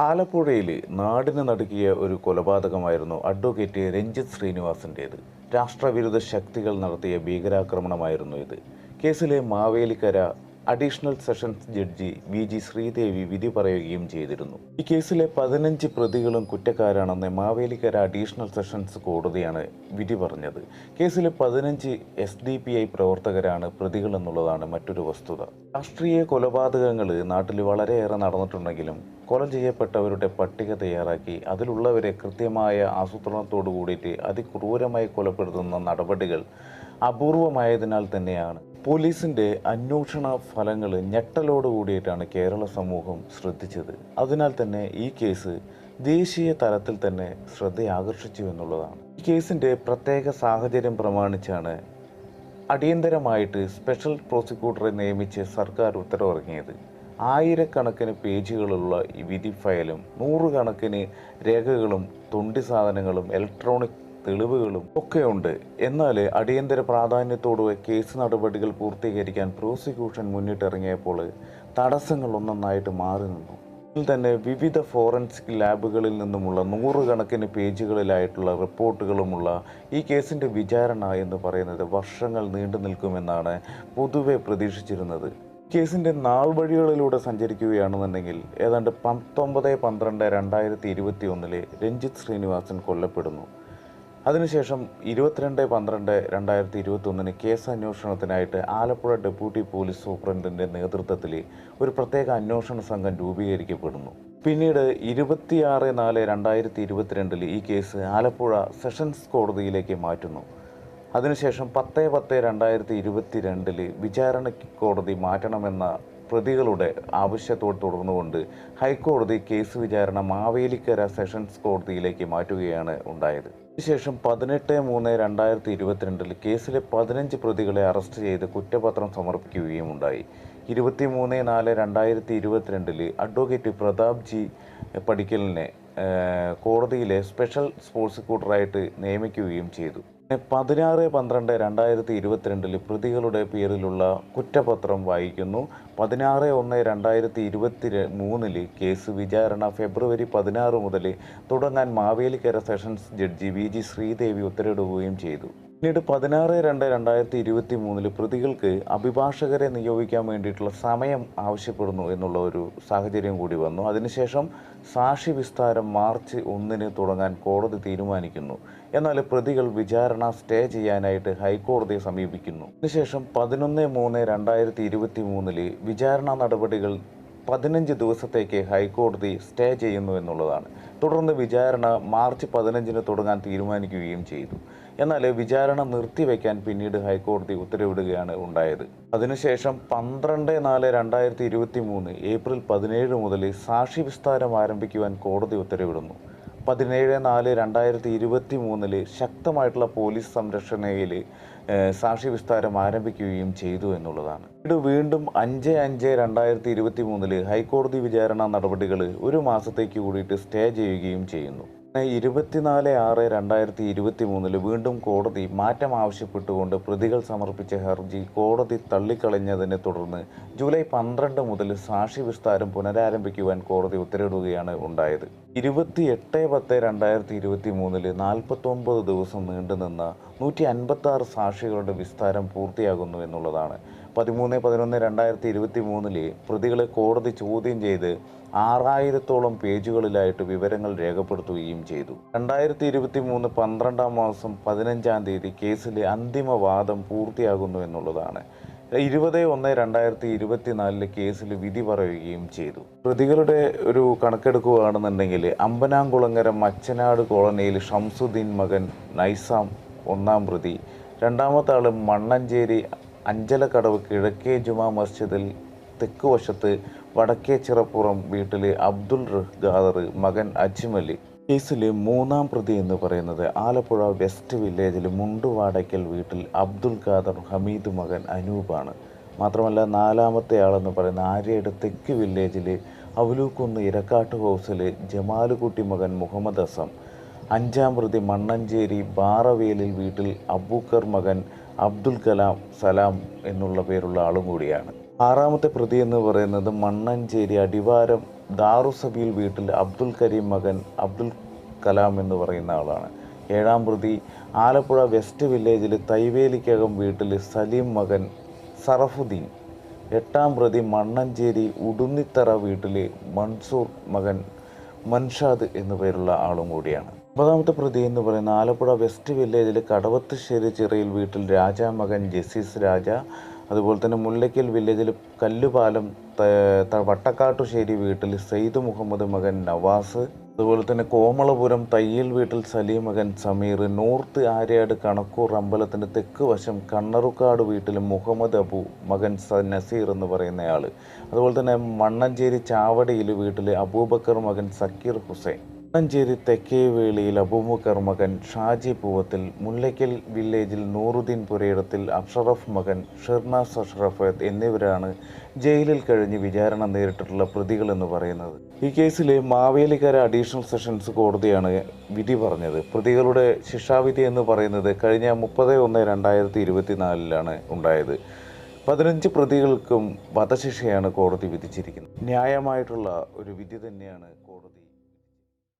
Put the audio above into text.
ആലപ്പുഴയിൽ നാടിന് നടുക്കിയ ഒരു കൊലപാതകമായിരുന്നു അഡ്വക്കേറ്റ് രഞ്ജിത്ത് ശ്രീനിവാസിന്റേത് രാഷ്ട്രവിരുദ്ധ ശക്തികൾ നടത്തിയ ഭീകരാക്രമണമായിരുന്നു ഇത്. കേസിലെ Mavelikara additional sessions judge V G Sreedevi വിധി പറയുകയും ചെയ്തിരുന്നു. ഈ കേസിലെ പതിനഞ്ച് പ്രതികളും കുറ്റക്കാരാണെന്ന് മാവേലിക്കര അഡീഷണൽ സെഷൻസ് കോടതിയാണ് വിധി പറഞ്ഞത്. കേസിലെ പതിനഞ്ച് എസ് ഡി പി ഐ പ്രവർത്തകരാണ് പ്രതികൾ എന്നുള്ളതാണ് മറ്റൊരു വസ്തുത. രാഷ്ട്രീയ കൊലപാതകങ്ങൾ നാട്ടിൽ വളരെയേറെ നടന്നിട്ടുണ്ടെങ്കിലും കൊല ചെയ്യപ്പെട്ടവരുടെ പട്ടിക തയ്യാറാക്കി അതിലുള്ളവരെ കൃത്യമായ ആസൂത്രണത്തോടു കൂടിയിട്ട് അതിക്രൂരമായി കൊലപ്പെടുത്തുന്ന നടപടികൾ അപൂർവമായതിനാൽ തന്നെയാണ്. പോലീസിന്റെ അന്വേഷണ ഫലങ്ങൾ ഞെട്ടലോട് കൂടിയിട്ടാണ് കേരള സമൂഹം ശ്രദ്ധിച്ചത്. അതിനാൽ തന്നെ ഈ കേസ് ദേശീയ തലത്തിൽ തന്നെ ശ്രദ്ധയാകർഷിച്ചു എന്നുള്ളതാണ്. ഈ കേസിന്റെ പ്രത്യേക സാഹചര്യം പ്രമാണിച്ചാണ് അടിയന്തരമായിട്ട് സ്പെഷ്യൽ പ്രോസിക്യൂട്ടറെ നിയമിച്ച് സർക്കാർ ഉത്തരവിറങ്ങിയത്. ആയിരക്കണക്കിന് പേജുകളുള്ള ഈ വിധി ഫയലും നൂറുകണക്കിന് രേഖകളും തൊണ്ടി സാധനങ്ങളും ഇലക്ട്രോണിക് തെളിവുകളും ഒക്കെയുണ്ട്. എന്നാൽ അടിയന്തര പ്രാധാന്യത്തോടെ കേസ് നടപടികൾ പൂർത്തീകരിക്കാൻ പ്രോസിക്യൂഷൻ മുന്നിട്ടിറങ്ങിയപ്പോൾ തടസ്സങ്ങൾ ഒന്നൊന്നായിട്ട് മാറി നിന്നു. ഇതിൽ തന്നെ വിവിധ ഫോറൻസിക് ലാബുകളിൽ നിന്നുമുള്ള നൂറുകണക്കിന് പേജുകളിലായിട്ടുള്ള റിപ്പോർട്ടുകളുമുള്ള ഈ കേസിന്റെ വിചാരണ എന്ന് പറയുന്നത് വർഷങ്ങൾ നീണ്ടു നിൽക്കുമെന്നാണ് പൊതുവെ പ്രതീക്ഷിച്ചിരുന്നത്. കേസിന്റെ നാൾ വഴികളിലൂടെ സഞ്ചരിക്കുകയാണെന്നുണ്ടെങ്കിൽ ഏതാണ്ട് പത്തൊമ്പത് പന്ത്രണ്ട് രണ്ടായിരത്തി ഇരുപത്തി ഒന്നിലെ രഞ്ജിത്ത് ശ്രീനിവാസൻ കൊല്ലപ്പെടുന്നു. അതിനുശേഷം ഇരുപത്തിരണ്ട് പന്ത്രണ്ട് രണ്ടായിരത്തി ഇരുപത്തി ഒന്നിന് കേസ് അന്വേഷണത്തിനായിട്ട് ആലപ്പുഴ ഡെപ്യൂട്ടി പോലീസ് സൂപ്രണ്ടിന്റെ നേതൃത്വത്തിൽ ഒരു പ്രത്യേക അന്വേഷണ സംഘം രൂപീകരിക്കപ്പെടുന്നു. പിന്നീട് ഇരുപത്തിയാറ് നാല് രണ്ടായിരത്തി ഇരുപത്തിരണ്ടിൽ ഈ കേസ് ആലപ്പുഴ സെഷൻസ് കോടതിയിലേക്ക് മാറ്റുന്നു. അതിനുശേഷം പത്ത് പത്ത് രണ്ടായിരത്തി ഇരുപത്തി രണ്ടിൽ വിചാരണ കോടതി മാറ്റണമെന്ന പ്രതികളുടെ ആവശ്യത്തോട് തുടർന്നുകൊണ്ട് ഹൈക്കോടതി കേസ് വിചാരണ മാവേലിക്കര സെഷൻസ് കോടതിയിലേക്ക് മാറ്റുകയാണ് ഉണ്ടായത്. അതിനുശേഷം പതിനെട്ട് മൂന്ന് രണ്ടായിരത്തി ഇരുപത്തിരണ്ടിൽ കേസിലെ പതിനഞ്ച് പ്രതികളെ അറസ്റ്റ് ചെയ്ത് കുറ്റപത്രം സമർപ്പിക്കുകയും ഉണ്ടായി. ഇരുപത്തി മൂന്ന് നാല് രണ്ടായിരത്തി ഇരുപത്തിരണ്ടിൽ അഡ്വക്കേറ്റ് പ്രതാപ് ജി പടിക്കലിനെ കോടതിയിലെ സ്പെഷ്യൽ പ്രോസിക്യൂട്ടറായിട്ട് നിയമിക്കുകയും ചെയ്തു. പതിനാറ് പന്ത്രണ്ട് രണ്ടായിരത്തി ഇരുപത്തിരണ്ടിൽ പ്രതികളുടെ പേരിലുള്ള കുറ്റപത്രം വായിക്കുന്നു. പതിനാറ് ഒന്ന് രണ്ടായിരത്തി ഇരുപത്തി മൂന്നിൽ കേസ് വിചാരണ ഫെബ്രുവരി പതിനാറ് മുതൽ തുടങ്ങാൻ Mavelikara sessions judge V G Sreedevi ഉത്തരവിടുകയും ചെയ്തു. പിന്നീട് പതിനാറ് രണ്ട് രണ്ടായിരത്തി ഇരുപത്തി മൂന്നിൽ പ്രതികൾക്ക് അഭിഭാഷകരെ നിയോഗിക്കാൻ വേണ്ടിയിട്ടുള്ള സമയം ആവശ്യപ്പെടുന്നു എന്നുള്ള ഒരു സാഹചര്യം കൂടി വന്നു. അതിനുശേഷം സാക്ഷി വിസ്താരം മാർച്ച് ഒന്നിന് തുടങ്ങാൻ കോടതി തീരുമാനിക്കുന്നു. എന്നാൽ പ്രതികൾ വിചാരണ സ്റ്റേ ചെയ്യാനായിട്ട് ഹൈക്കോടതിയെ സമീപിക്കുന്നു. അതിനുശേഷം പതിനൊന്ന് മൂന്ന് രണ്ടായിരത്തി ഇരുപത്തി മൂന്നിൽ വിചാരണ നടപടികൾ പതിനഞ്ച് ദിവസത്തേക്ക് ഹൈക്കോടതി സ്റ്റേ ചെയ്യുന്നു എന്നുള്ളതാണ്. തുടർന്ന് വിചാരണ മാർച്ച് പതിനഞ്ചിന് തുടങ്ങാൻ തീരുമാനിക്കുകയും ചെയ്തു. എന്നാൽ വിചാരണ നിർത്തിവെക്കാൻ പിന്നീട് ഹൈക്കോടതി ഉത്തരവിടുകയാണ് ഉണ്ടായത്. അതിനുശേഷം പന്ത്രണ്ട് നാല് രണ്ടായിരത്തി ഇരുപത്തി മൂന്ന് ഏപ്രിൽ പതിനേഴ് മുതൽ സാക്ഷി വിസ്താരം ആരംഭിക്കുവാൻ കോടതി ഉത്തരവിടുന്നു. പതിനേഴ് നാല് രണ്ടായിരത്തി ഇരുപത്തി മൂന്നിൽ ശക്തമായിട്ടുള്ള പോലീസ് സംരക്ഷണയിൽ സാക്ഷി വിസ്താരം ആരംഭിക്കുകയും ചെയ്തു എന്നുള്ളതാണ്. ഇത് വീണ്ടും അഞ്ച് അഞ്ച് രണ്ടായിരത്തി ഇരുപത്തി മൂന്നിൽ ഹൈക്കോടതി വിചാരണ നടപടികൾ ഒരു മാസത്തേക്ക് കൂടിയിട്ട് സ്റ്റേ ചെയ്യുകയും ചെയ്യുന്നു. ഇരുപത്തിനാല് ആറ് രണ്ടായിരത്തി ഇരുപത്തി മൂന്നിൽ വീണ്ടും കോടതി മാറ്റം ആവശ്യപ്പെട്ടുകൊണ്ട് പ്രതികൾ സമർപ്പിച്ച ഹർജി കോടതി തള്ളിക്കളഞ്ഞതിനെ തുടർന്ന് ജൂലൈ പന്ത്രണ്ട് മുതൽ സാക്ഷി വിസ്താരം പുനരാരംഭിക്കുവാൻ കോടതി ഉത്തരവിടുകയാണ് ഉണ്ടായത്. ഇരുപത്തി എട്ട് പത്ത് രണ്ടായിരത്തി ഇരുപത്തി മൂന്നിൽ നാൽപ്പത്തൊമ്പത് ദിവസം നീണ്ടുനിന്ന നൂറ്റി അൻപത്തി സാക്ഷികളുടെ വിസ്താരം പൂർത്തിയാകുന്നു എന്നുള്ളതാണ്. പതിമൂന്ന് പതിനൊന്ന് രണ്ടായിരത്തി ഇരുപത്തി മൂന്നിൽ പ്രതികളെ കോടതി ചോദ്യം ചെയ്ത് ആറായിരത്തോളം പേജുകളിലായിട്ട് വിവരങ്ങൾ രേഖപ്പെടുത്തുകയും ചെയ്തു. രണ്ടായിരത്തി ഇരുപത്തി മൂന്ന് പന്ത്രണ്ടാം മാസം പതിനഞ്ചാം തീയതി കേസിലെ അന്തിമ വാദം പൂർത്തിയാകുന്നു എന്നുള്ളതാണ്. ഇരുപത് ഒന്ന് രണ്ടായിരത്തി ഇരുപത്തിനാലിലെ കേസിൽ വിധി പറയുകയും ചെയ്തു. പ്രതികളുടെ ഒരു കണക്കെടുക്കുകയാണെന്നുണ്ടെങ്കിൽ അമ്പനാംകുളങ്ങര മച്ചനാട് കോളനിയിൽ ഷംസുദ്ദീൻ മകൻ നൈസാം ഒന്നാം പ്രതി രണ്ടാമത്തെ ആൾ മണ്ണഞ്ചേരി അഞ്ചലക്കടവ് കിഴക്കേ ജുമാ മസ്ജിദിൽ തെക്ക് വശത്ത് വടക്കേ ചിറപ്പുറം വീട്ടിലെ അബ്ദുൾ റഹ്ഗാദർ മകൻ അജ്മലി. കേസിലെ മൂന്നാം പ്രതി എന്ന് പറയുന്നത് ആലപ്പുഴ വെസ്റ്റ് വില്ലേജിലെ മുണ്ടുവാടയ്ക്കൽ വീട്ടിൽ അബ്ദുൾ ഖാദർ ഹമീദ് മകൻ അനൂപാണ്. മാത്രമല്ല നാലാമത്തെ ആളെന്ന് പറയുന്ന ആര്യയുടെ തെക്ക് വില്ലേജിലെ അവലൂക്കുന്ന് ഇരക്കാട്ട് ഹൗസിൽ ജമാലുകുട്ടി മകൻ മുഹമ്മദ് അസം. അഞ്ചാം പ്രതി മണ്ണഞ്ചേരി ബാറവേലിൽ വീട്ടിൽ അബൂക്കർ മകൻ അബ്ദുൽ കലാം സലാം എന്നുള്ള പേരുള്ള ആളും കൂടിയാണ്. ആറാമത്തെ പ്രതി എന്ന് പറയുന്നത് മണ്ണഞ്ചേരി അടിവാരം ദാറുസബിയിൽ വീട്ടിൽ അബ്ദുൽ കരീം മകൻ അബ്ദുൽ കലാം എന്ന് പറയുന്ന ആളാണ്. ഏഴാം പ്രതി ആലപ്പുഴ വെസ്റ്റ് വില്ലേജിലെ തൈവേലിക്കകം വീട്ടിൽ സലീം മകൻ സറഫുദ്ദീൻ. എട്ടാം പ്രതി മണ്ണഞ്ചേരി ഉടുന്നിത്തറ വീട്ടിലെ മൻസൂർ മകൻ മൻഷാദ് എന്നു പേരുള്ള ആളും കൂടിയാണ്. ഒമ്പതാമത്തെ പ്രതി എന്ന് പറയുന്ന ആലപ്പുഴ വെസ്റ്റ് വില്ലേജിൽ കടവത്തുശ്ശേരി ചിറയിൽ വീട്ടിൽ രാജ മകൻ ജസീസ് രാജ അതുപോലെ തന്നെ മുല്ലയ്ക്കൽ വില്ലേജിൽ കല്ലുപാലം വട്ടക്കാട്ടുശ്ശേരി വീട്ടിൽ സെയ്ദ് മുഹമ്മദ് മകൻ നവാസ് അതുപോലെ തന്നെ കോമളപുരം തയ്യൽ വീട്ടിൽ സലീം മകൻ സമീർ നോർത്ത് ആര്യാട് കണക്കൂർ അമ്പലത്തിന്റെ തെക്ക് വശം കണ്ണറുക്കാട് വീട്ടിൽ മുഹമ്മദ് അബു മകൻ നസീർ എന്ന് പറയുന്നയാൾ. അതുപോലെ തന്നെ മണ്ണഞ്ചേരി ചാവടിയിൽ വീട്ടിൽ അബൂബക്കർ മകൻ സക്കീർ ഹുസൈൻ. മണ്ണഞ്ചേരി തെക്കേവേളിയിൽ അബൂബക്കർ മകൻ ഷാജി പൂവത്തിൽ മുല്ലയ്ക്കൽ വില്ലേജിൽ നൂറുദ്ദീൻ പുരയിടത്തിൽ അഷറഫ് മകൻ ഷിർനാസ് അഷറഫ് എന്നിവരാണ് ജയിലിൽ കഴിഞ്ഞ് വിചാരണ നേരിട്ടിട്ടുള്ള പ്രതികളെന്ന് പറയുന്നത്. ഈ കേസിലെ മാവേലിക്കര അഡീഷണൽ സെഷൻസ് കോടതിയാണ് വിധി പറഞ്ഞത്. പ്രതികളുടെ ശിക്ഷാവിധി എന്ന് പറയുന്നത് കഴിഞ്ഞ മുപ്പത് ഒന്ന് രണ്ടായിരത്തി ഇരുപത്തിനാലിലാണ് ഉണ്ടായത്. പതിനഞ്ച് പ്രതികൾക്കും വധശിക്ഷയാണ് കോടതി വിധിച്ചിരിക്കുന്നത്. ന്യായമായിട്ടുള്ള ഒരു വിധി തന്നെയാണ് കോടതി